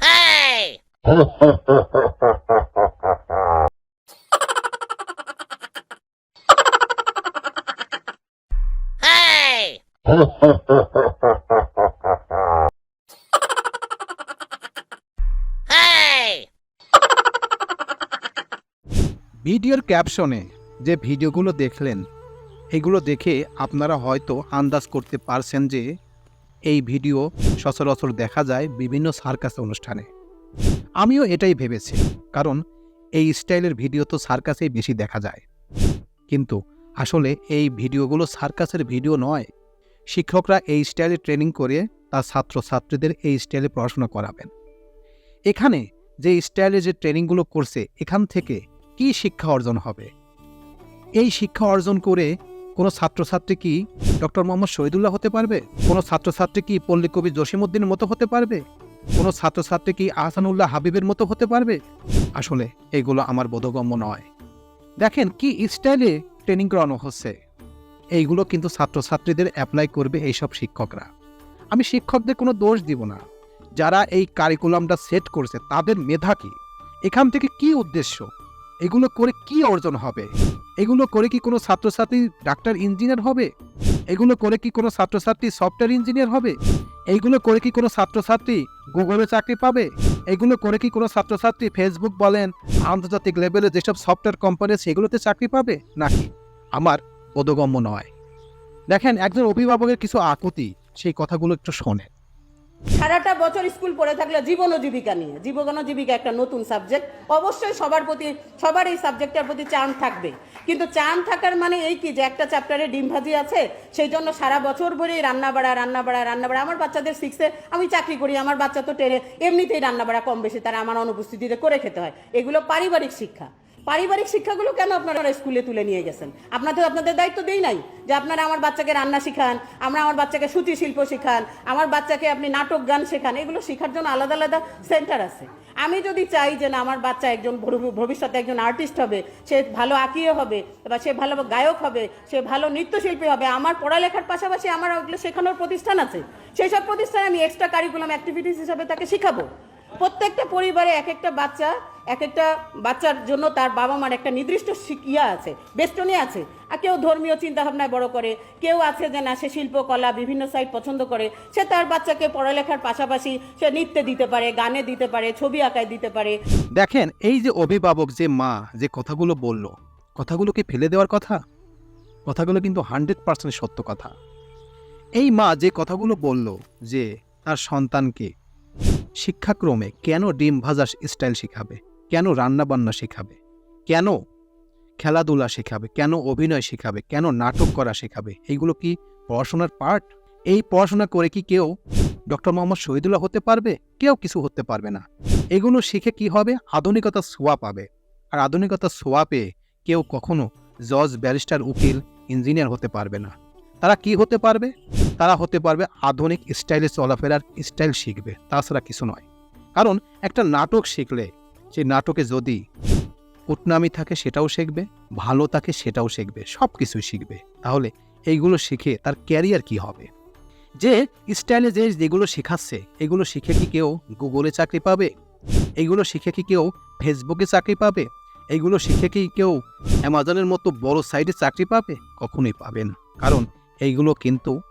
Hey! Hey! Hey! ভিডিওর ক্যাপশনে যে ভিডিওগুলো দেখলেন, এগুলো দেখে আপনারা হয়তো আন্দাজ করতে পারছেন যে এই ভিডিও সচরাচর দেখা যায় বিভিন্ন সার্কাস অনুষ্ঠানে। আমিও এটাই ভেবেছি, কারণ এই স্টাইলের ভিডিও তো সার্কাসেই বেশি দেখা যায়। কিন্তু আসলে এই ভিডিওগুলো সার্কাসের ভিডিও নয়, শিক্ষকরা এই স্টাইলে ট্রেনিং করে তার ছাত্রছাত্রীদের এই স্টাইলে পড়াশোনা করাবেন। এখানে যে স্টাইলে যে ট্রেনিংগুলো করছে, এখান থেকে কি শিক্ষা অর্জন হবে? এই শিক্ষা অর্জন করে কোনো ছাত্রছাত্রী কি ডক্টর মোহাম্মদ শহীদুল্লাহ হতে পারবে? কোনো ছাত্রছাত্রী কি পল্লী কবি জসিমুদ্দিনের মতো হতে পারবে? কোনো ছাত্রছাত্রী কি আহসানুল্লাহ হাবিবের মতো হতে পারবে? আসলে এগুলো আমার বোধগম্য নয়। দেখেন কি স্টাইলে ট্রেনিং করানো হচ্ছে। এইগুলো কিন্তু ছাত্রছাত্রীদের অ্যাপ্লাই করবে এইসব শিক্ষকরা। আমি শিক্ষকদের কোনো দোষ দিব না। যারা এই কারিকুলামটা সেট করছে, তাদের মেধা কি? এখান থেকে কি উদ্দেশ্য? এগুলো করে কি অর্জন হবে? এগুলো করে কি কোনো ছাত্রছাত্রী ডাক্তার, ইঞ্জিনিয়ার হবে? এগুলো করে কি কোনো ছাত্রছাত্রী সফটওয়্যার ইঞ্জিনিয়ার হবে? এইগুলো করে কি কোনো ছাত্রছাত্রী গুগলে চাকরি পাবে? এগুলো করে কি কোনো ছাত্রছাত্রী ফেসবুক বলেন, আন্তর্জাতিক লেভেলে যেসব সফটওয়্যার কোম্পানি সেগুলোতে চাকরি পাবে? নাকি? আমার বোধগম্য নয়। দেখেন, একজন অভিভাবকের কিছু আকুতি, সেই কথাগুলো একটু শোনেন। সারাটা বছর স্কুল পড়ে থাকলে জীবন জীবিকা নিয়ে, জীবন জীবিকা একটা নতুন সাবজেক্ট অবশ্যই সবার প্রতি, সবার এই সাবজেক্টের প্রতি চান থাকবে। কিন্তু চান থাকার মানে এই কি যে একটা চ্যাপ্টারে ডিম ভাজি আছে? সেই জন্য সারা বছর ভরেই রান্না বাড়া রান্না বাড়া রান্না বাড়া। আমার বাচ্চাদের সিক্সে আমি চাকরি করি, আমার বাচ্চা তো টেনে এমনিতেই রান্না বাড়া কম বেশি, তারা আমার অনুপস্থিতিতে করে খেতে হয়। এগুলো পারিবারিক শিক্ষা। পারিবারিক শিক্ষাগুলো কেন আপনারা স্কুলে তুলে নিয়ে গেছেন? আপনাদের আপনাদের দায়িত্ব দেই নাই যে আপনারা আমার বাচ্চাকে রান্না শিখান, আমরা আমার বাচ্চাকে সুতি শিল্প শিখান, আমার বাচ্চাকে আপনি নাটক গান শেখান, এগুলো শেখার জন্য আলাদা আলাদা সেন্টার আছে। আমি যদি চাই যে না, আমার বাচ্চা একজন ভবিষ্যতে একজন আর্টিস্ট হবে, সে ভালো আঁকিয়ে হবে, বা সে ভালো গায়ক হবে, সে ভালো নৃত্যশিল্পী হবে, আমার পড়ালেখার পাশাপাশি আমার ওগুলো শেখানোর প্রতিষ্ঠান আছে। সেই সব প্রতিষ্ঠানে আমি এক্সট্রা কারিকুলাম অ্যাক্টিভিটিস হিসাবে তাকে শেখাবো। প্রত্যেকটা পরিবারে এক একটা বাচ্চা এক একটা বাচ্চার জন্য তার বাবা মার একটা নির্দিষ্ট ইয়া আছে, বেষ্টনী আছে। আর কেউ ধর্মীয় চিন্তাভাবনায় বড় করে, কেউ আছে যে না, সে শিল্পকলা বিভিন্ন সাইড পছন্দ করে, সে তার বাচ্চাকে পড়ালেখার পাশাপাশি সে নৃত্যে দিতে পারে, গানে দিতে পারে, ছবি আঁকায় দিতে পারে। দেখেন, এই যে অভিভাবক, যে মা, যে কথাগুলো বলল, কথাগুলো কি ফেলে দেওয়ার কথা? কথাগুলো কিন্তু হান্ড্রেড পার্সেন্ট সত্য কথা। এই মা যে কথাগুলো বলল, যে তার সন্তানকে শিক্ষাক্রমে কেন ডিম ভাজার স্টাইল শেখাবে? কেন রান্নাবান্না শেখাবে? কেন খেলাধুলা শেখাবে? কেন অভিনয় শেখাবে? কেন নাটক করা শেখাবে? এইগুলো কি পড়াশোনার পার্ট এই পড়াশোনা করে কি কেউ ডক্টর মোহাম্মদ শহীদুল্লাহ হতে পারবে? কেউ কিছু হতে পারবে না। এগুলো শিখে কি হবে? আধুনিকতার সোয়া পাবে। আর আধুনিকতার সোয়া পেয়ে কেউ কখনো জজ, ব্যারিস্টার, উকিল, ইঞ্জিনিয়ার হতে পারবে না। তারা কি হতে পারবে? তারা হতে পারবে আধুনিক স্টাইলে চলাফেরার স্টাইল শিখবে। তাছাড়া কিছু নয়। কারণ একটা নাটক শিখলে সেই নাটকে যদি কুটনামি থাকে সেটাও শিখবে, ভালো থাকে সেটাও শিখবে সব কিছুই শিখবে। তাহলে এইগুলো শিখে তার ক্যারিয়ার কি হবে? যে স্টাইলে যে যেগুলো শেখাচ্ছে, এগুলো শিখে কি কেউ গুগলে চাকরি পাবে? এগুলো শিখে কি কেউ ফেসবুকে চাকরি পাবে? এইগুলো শিখে কি কেউ অ্যামাজনের মতো বড় সাইটে চাকরি পাবে? কখনোই পাবে না। কারণ এইগুলো কিন্তু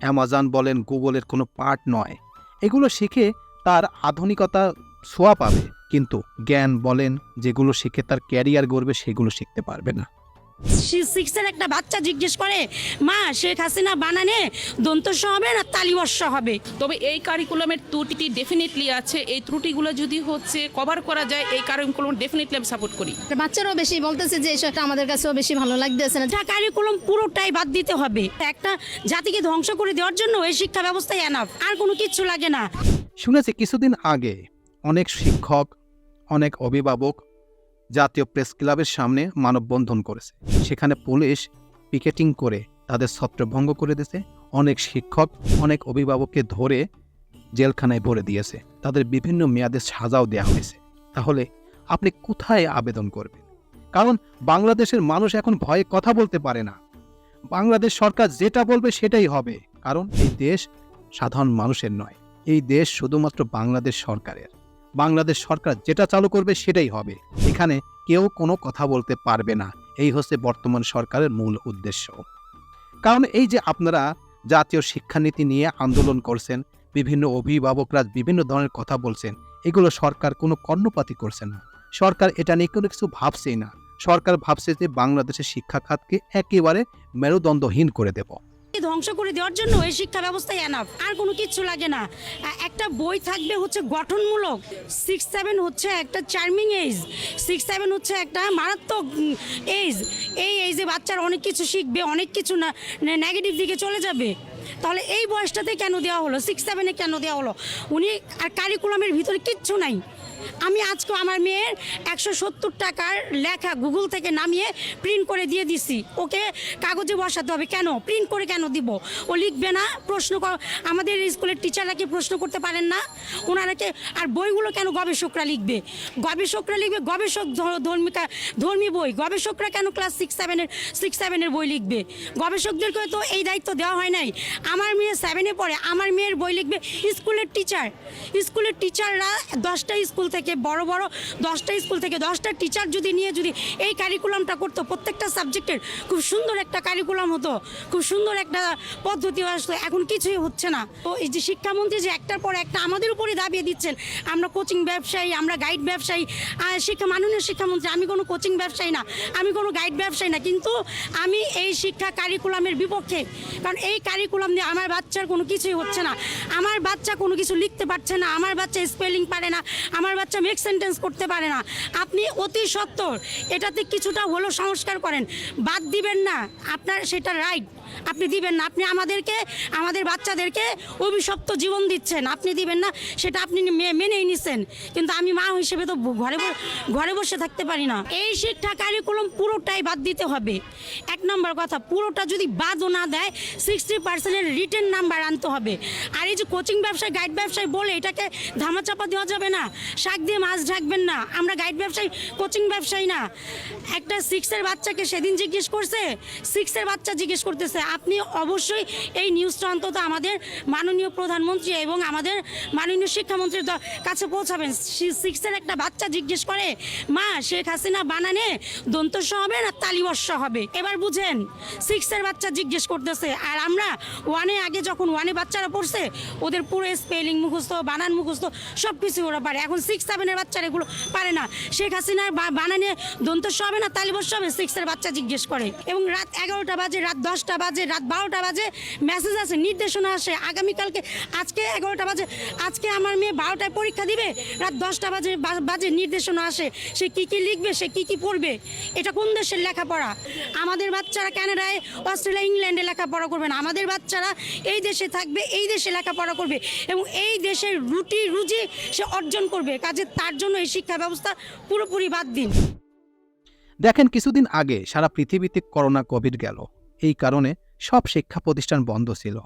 অ্যামাজন বলেন, গুগলের কোনো পার্ট নয়। এগুলো শিখে তার আধুনিকতা ছোঁয়া পাবে। কিন্তু জ্ঞান বলেন যেগুলো শিখে তার ক্যারিয়ার গড়বে সেগুলো শিখতে পারবে না। সিক্সের একটা বাচ্চা জিজ্ঞেস করে মা শেখ হাসিনা বানানে দন্তস্ব হবে না তালিবর্ষ হবে? তবে এই কারিকুলামের ত্রুটি ডেফিনেটলি আছে। এই ত্রুটিগুলো যদি হচ্ছে কভার করা যায় এই কারিকুলাম ডেফিনেটলি আমি সাপোর্ট করি। বাচ্চারাও বেশি বলতেছে যে এটা আমাদের কাছেও বেশি ভালো লাগতেছে না। এটা কারিকুলাম পুরোটাই বাদ দিতে হবে। একটা জাতিকে ধ্বংস করে দেওয়ার জন্য এই শিক্ষা ব্যবস্থায় এনাফ আর কোনো কিচ্ছু লাগে না। শুনেছি কিছুদিন আগে অনেক শিক্ষক অনেক অভিভাবক জাতীয় প্রেস ক্লাবের সামনে মানববন্ধন করেছে। সেখানে পুলিশ পিকেটিং করে তাদের ছত্রভঙ্গ করে দিয়েছে। অনেক শিক্ষক, অনেক অভিভাবককে ধরে জেলখানায় ভরে দিয়েছে। তাদের বিভিন্ন মেয়াদে সাজাও দেওয়া হয়েছে। তাহলে আপনি কোথায় আবেদন করবেন? কারণ বাংলাদেশের মানুষ এখন ভয়ে কথা বলতে পারে না। বাংলাদেশ সরকার যেটা বলবে সেটাই হবে। কারণ এই দেশ সাধারণ মানুষের নয়। এই দেশ শুধুমাত্র বাংলাদেশ সরকারের। বাংলাদেশ সরকার যেটা চালু করবে সেটাই হবে। এখানে কেউ কোনো কথা বলতে পারবে না। এই হচ্ছে বর্তমান সরকারের মূল উদ্দেশ্য। কারণ এই যে আপনারা জাতীয় শিক্ষানীতি নিয়ে আন্দোলন করছেন, বিভিন্ন অভিভাবকরা বিভিন্ন ধরনের কথা বলছেন, এগুলো সরকার কোনো কর্ণপাতি করছে না। সরকার এটা নিয়ে কোনো কিছু ভাবছেই না। সরকার ভাবছে যে বাংলাদেশের শিক্ষা খাতকে একেবারে মেরুদণ্ডহীন করে দেব। ধ্বংস করে দেওয়ার জন্য এই শিক্ষা ব্যবস্থায় এনাফ আর কোনো কিছু লাগে না। একটা বই থাকবে হচ্ছে গঠনমূলক। সিক্স সেভেন হচ্ছে একটা চার্মিং এজ সিক্স সেভেন হচ্ছে একটা মারাত্মক এজ এই এজে বাচ্চারা অনেক কিছু শিখবে, অনেক কিছু না নেগেটিভ দিকে চলে যাবে। তাহলে এই বয়সটাতে কেন দেওয়া হলো? সিক্স সেভেনে কেন দেওয়া হলো? উনি আর কারিকুলামের ভিতরে কিচ্ছু নাই। আমি আজকে আমার মেয়ের একশো সত্তর টাকার লেখা গুগল থেকে নামিয়ে প্রিন্ট করে দিয়ে দিছি। ওকে কাগজে বসাতে হবে। কেন? প্রিন্ট করে কেন দিব? ও লিখবে না, প্রশ্ন আমাদের স্কুলের টিচাররা কি প্রশ্ন করতে পারেন না? ওনারা কে আর বইগুলো কেন গবেষকরা লিখবে? গবেষকরা লিখবে গবেষক ধর্মিকা ধর্মী বই। গবেষকরা কেন ক্লাস সিক্স সেভেনের সিক্স সেভেনের বই লিখবে? গবেষকদেরকে তো এই দায়িত্ব দেওয়া হয় নাই। আমার মেয়ে সেভেনে পড়ে, আমার মেয়ের বই লিখবে স্কুলের টিচার স্কুলের টিচাররা দশটা স্কুল থেকে, বড় বড় দশটা স্কুল থেকে, দশটা টিচার যদি নিয়ে যদি এই কারিকুলামটা করতো, প্রত্যেকটা সাবজেক্টের খুব সুন্দর একটা কারিকুলাম হতো, খুব সুন্দর একটা পদ্ধতি আসতো, এখন কিছুই হচ্ছে না। তো এই যে শিক্ষামন্ত্রী যে একটার পর একটা আমাদের উপরে দাবিয়ে দিচ্ছেন, আমরা কোচিং ব্যবসায়ী, আমরা গাইড ব্যবসায়ী শিক্ষা, মাননীয় শিক্ষামন্ত্রী, আমি কোনো কোচিং ব্যবসায়ী না, আমি কোনো গাইড ব্যবসায়ী না, কিন্তু আমি এই শিক্ষা কারিকুলামের বিপক্ষে, কারণ এই কারিকুলাম দিয়ে আমার বাচ্চার কোনো কিছুই হচ্ছে না। আমার বাচ্চা কোনো কিছু লিখতে পারছে না, আমার বাচ্চা স্পেলিং পারে না, আমার বাচ্চা মেক সেন্টেন্স করতে পারে না। আপনি অতি সত্তর, এটাতে কিছুটা হলো সংস্কার করেন। বাদ দিবেন না, আপনার সেটা রাইট আপনি দিবেন না। আপনি আমাদেরকে, আমাদের বাচ্চাদেরকে অভিশপ্ত জীবন দিচ্ছেন। আপনি দিবেন না, সেটা আপনি মেনেই নিচ্ছেন কিন্তু আমি মা হিসেবে তো ঘরে ঘরে বসে থাকতে পারি না। এই শিক্ষা কারিকুলাম পুরোটাই বাদ দিতে হবে। এক নম্বর কথা, পুরোটা যদি বাদও না দেয় সিক্সটি পার্সেন্টের রিটেন নাম্বার আনতে হবে। আর এই যে কোচিং ব্যবসায় গাইড ব্যবসায় বলে এটাকে ধামাচাপা দেওয়া যাবে না। শাক দিয়ে মাছ ঢাকবেন না। আমরা গাইড ব্যবসায়ী কোচিং ব্যবসায়ী না। একটা সিক্সের বাচ্চাকে সেদিন জিজ্ঞেস করছে সিক্সের বাচ্চা জিজ্ঞেস করতেছে আপনি অবশ্যই এই নিউজটা অন্তত আমাদের মাননীয় প্রধানমন্ত্রী এবং আমাদের মাননীয় শিক্ষামন্ত্রীর কাছে পৌঁছাবেন। সিক্সের একটা বাচ্চা জিজ্ঞেস করে, মা, শেখ হাসিনা বানানে দন্তস্ব হবে না তালিবর্ষ হবে? এবার বুঝেন, সিক্সের বাচ্চা জিজ্ঞেস করতেছে, আর আমরা ওয়ানে আগে যখন ওয়ানে বাচ্চারা পড়ছে, ওদের পুরো স্পেলিং মুখস্থ, বানান মুখস্থ সব কিছু ওরা পারে। এখন সিক্স সেভেনের বাচ্চারা এগুলো পারে না। শেখ হাসিনার বানানে দন্তস্ব হবে না তালিবর্ষ হবে? সিক্সের বাচ্চা জিজ্ঞেস করে এবং রাত এগারোটা বাজে, রাত দশটা বাজে রাত বারোটা বাজে মেসেজ আসে, নির্দেশনা আসে, আগামীকালকে, আজকে এগারোটা বাজে, আজকে আমার মেয়ে বারোটায় পরীক্ষা দিবে, রাত দশটা বাজে বাজে নির্দেশনা আসে, সে কি কি লিখবে, সে কি কি পড়বে, এটা কোন দেশের লেখাপড়া? আমাদের বাচ্চারা কানাডায়, অস্ট্রেলিয়া, ইংল্যান্ডে লেখাপড়া করবে না, আমাদের বাচ্চারা এই দেশে থাকবে, এই দেশে লেখাপড়া করবে, এবং এই দেশের রুটি, রুজি সে অর্জন করবে, কাজে তার জন্য এই শিক্ষা ব্যবস্থা পুরোপুরি বাদ দিন। দেখেন, কিছুদিন আগে সারা পৃথিবীতে করোনা কোভিড গেল। এই কারণে সব শিক্ষা প্রতিষ্ঠান বন্ধ ছিল।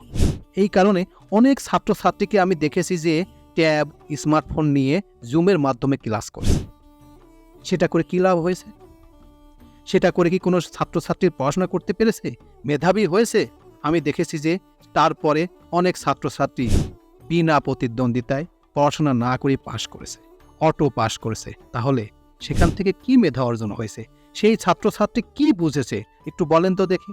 এই কারণে অনেক ছাত্রছাত্রীকে আমি দেখেছি যে ট্যাব, স্মার্টফোন নিয়ে জুমের মাধ্যমে ক্লাস করছে সেটা করে কী লাভ হয়েছে? সেটা করে কি কোনো ছাত্রছাত্রীর পড়াশোনা করতে পেরেছে? মেধাবী হয়েছে? আমি দেখেছি যে তারপরে অনেক ছাত্রছাত্রী বিনা প্রতিদ্বন্দ্বিতায় পড়াশোনা না করে পাশ করেছে, অটো পাশ করেছে। তাহলে সেখান থেকে কি মেধা অর্জন হয়েছে? সেই ছাত্রছাত্রী কি বুঝেছে? একটু বলেন তো দেখি।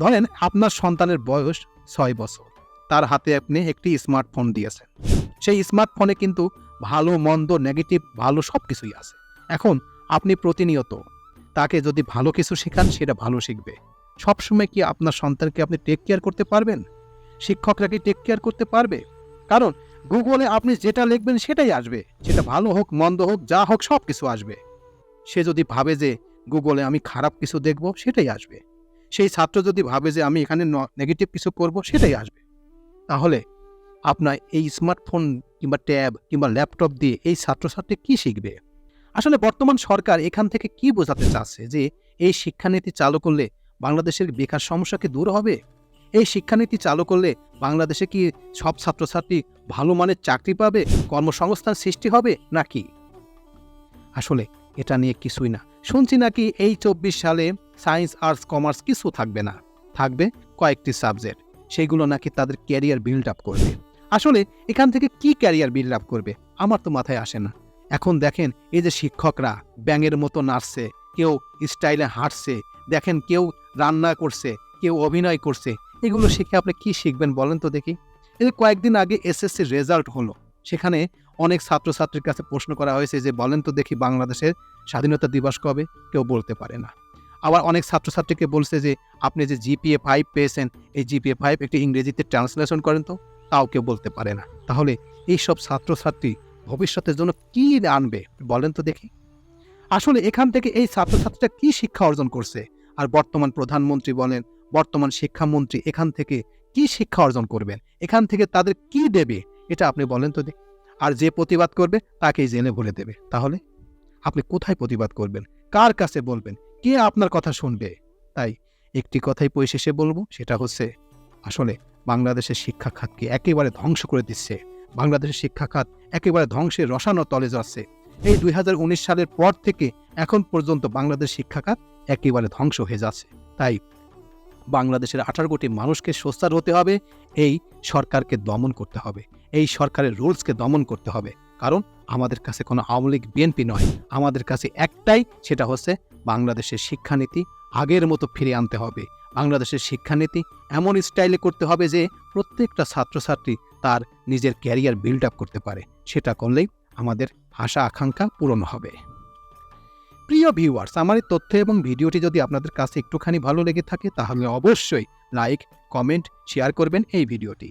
ধরেন আপনার সন্তানের বয়স ছয় বছর। তার হাতে আপনি একটি স্মার্টফোন দিয়েছেন। সেই স্মার্টফোনে কিন্তু ভালো, মন্দ, নেগেটিভ, ভালো সব কিছুই আছে। এখন আপনি প্রতিনিয়ত তাকে যদি ভালো কিছু শেখান, সেটা ভালো শিখবে। সবসময় কি আপনার সন্তানকে আপনি টেক কেয়ার করতে পারবেন? শিক্ষকরা কি টেক কেয়ার করতে পারবে? কারণ গুগলে আপনি যেটা লিখবেন সেটাই আসবে। সেটা ভালো হোক, মন্দ হোক, যা হোক সব কিছু আসবে। সে যদি ভাবে যে গুগলে আমি খারাপ কিছু দেখব, সেটাই আসবে। সেই ছাত্র যদি ভাবে যে আমি এখানে নেগেটিভ কিছু করব, সেটাই আসবে। তাহলে আপনার এই স্মার্টফোন কিংবা ট্যাব কিংবা ল্যাপটপ দিয়ে এই ছাত্রছাত্রী কি শিখবে? আসলে বর্তমান সরকার এখান থেকে কি বোঝাতে চাচ্ছে যে এই শিক্ষানীতি চালু করলে বাংলাদেশের বেকার সমস্যা কি দূর হবে? এই শিক্ষানীতি চালু করলে বাংলাদেশে কি সব ছাত্রছাত্রী ভালো মানের চাকরি পাবে, কর্মসংস্থান সৃষ্টি হবে নাকি? আসলে এটা নিয়ে কিছুই না। শুনছি নাকি এই চব্বিশ সালে সায়েন্স, আর্টস, কমার্স কিছু থাকবে না। থাকবে কয়েকটি সাবজেক্ট। সেগুলো নাকি তাদের ক্যারিয়ার বিল্ড আপ করবে। আসলে এখান থেকে কি ক্যারিয়ার বিল্ড আপ করবে, আমার তো মাথায় আসে না। এখন দেখেন এই যে শিক্ষকরা, ব্যাঙের মতো নাচছে, কেউ স্টাইলে হাঁটছে, দেখেন কেউ রান্না করছে, কেউ অভিনয় করছে। এগুলো শিখে আপনি কি শিখবেন বলেন তো দেখি। এই যে কয়েকদিন আগে এসএসসির রেজাল্ট হলো। সেখানে অনেক ছাত্রছাত্রীর কাছে প্রশ্ন করা হয়েছে যে, বলেন তো দেখি বাংলাদেশের স্বাধীনতা দিবস কবে? কেউ বলতে পারে না। আবার অনেক ছাত্রছাত্রীকে বলছে যে, আপনি যে জিপিএ ফাইভ পেয়েছেন, এই জিপিএ ফাইভ একটি ইংরেজিতে ট্রান্সলেশন করেন তো? তাও কেউ বলতে পারে না। তাহলে এই সব ছাত্রছাত্রী ভবিষ্যতের জন্য কি আনবে? বলেন তো দেখি। আসলে এখান থেকে এই ছাত্রছাত্রীরা কি শিক্ষা অর্জন করছে? আর বর্তমান প্রধানমন্ত্রী বলেন, বর্তমান শিক্ষামন্ত্রী এখান থেকে কি শিক্ষা অর্জন করবেন? এখান থেকে তাদের কি দেবে? এটা আপনি বলেন তো দেখি। আর যে প্রতিবাদ করবে তাকেই জেনে ভরে দেবে। তাহলে আপনি কোথায় প্রতিবাদ করবেন? কার কাছে বলবেন? কে আপনার কথা শুনবে? তাই একটি কথাই পরিশেষে বলব, সেটা হচ্ছে, আসলে বাংলাদেশের শিক্ষা খাতকে একেবারে ধ্বংস করে দিচ্ছে। বাংলাদেশের শিক্ষা খাত একেবারে ধ্বংসের রসানো তলে যাচ্ছে। এই দুই হাজার উনিশ সালের পর থেকে এখন পর্যন্ত বাংলাদেশ শিক্ষা খাত একেবারে ধ্বংস হয়ে যাচ্ছে। তাই বাংলাদেশের আঠারো কোটি মানুষকে সোচ্চার হতে হবে, এই সরকারকে দমন করতে হবে। এই সরকারের রুলসকে দমন করতে হবে। কারণ আমাদের কাছে কোনো আওয়ামী লীগ, বিএনপি নয়। আমাদের কাছে একটাই, সেটা হচ্ছে বাংলাদেশের শিক্ষানীতি আগের মতো ফিরে আনতে হবে। বাংলাদেশের শিক্ষানীতি এমন স্টাইলে করতে হবে যে প্রত্যেকটা ছাত্রছাত্রী তার নিজের ক্যারিয়ার বিল্ড আপ করতে পারে। সেটা করলেই আমাদের আশা, আকাঙ্ক্ষা পূরণ হবে। প্রিয় ভিউয়ার্স আমার এই তথ্য এবং ভিডিওটি যদি আপনাদের কাছে একটুখানি ভালো লেগে থাকে, তাহলে অবশ্যই লাইক কমেন্ট শেয়ার করবেন এই ভিডিওটি।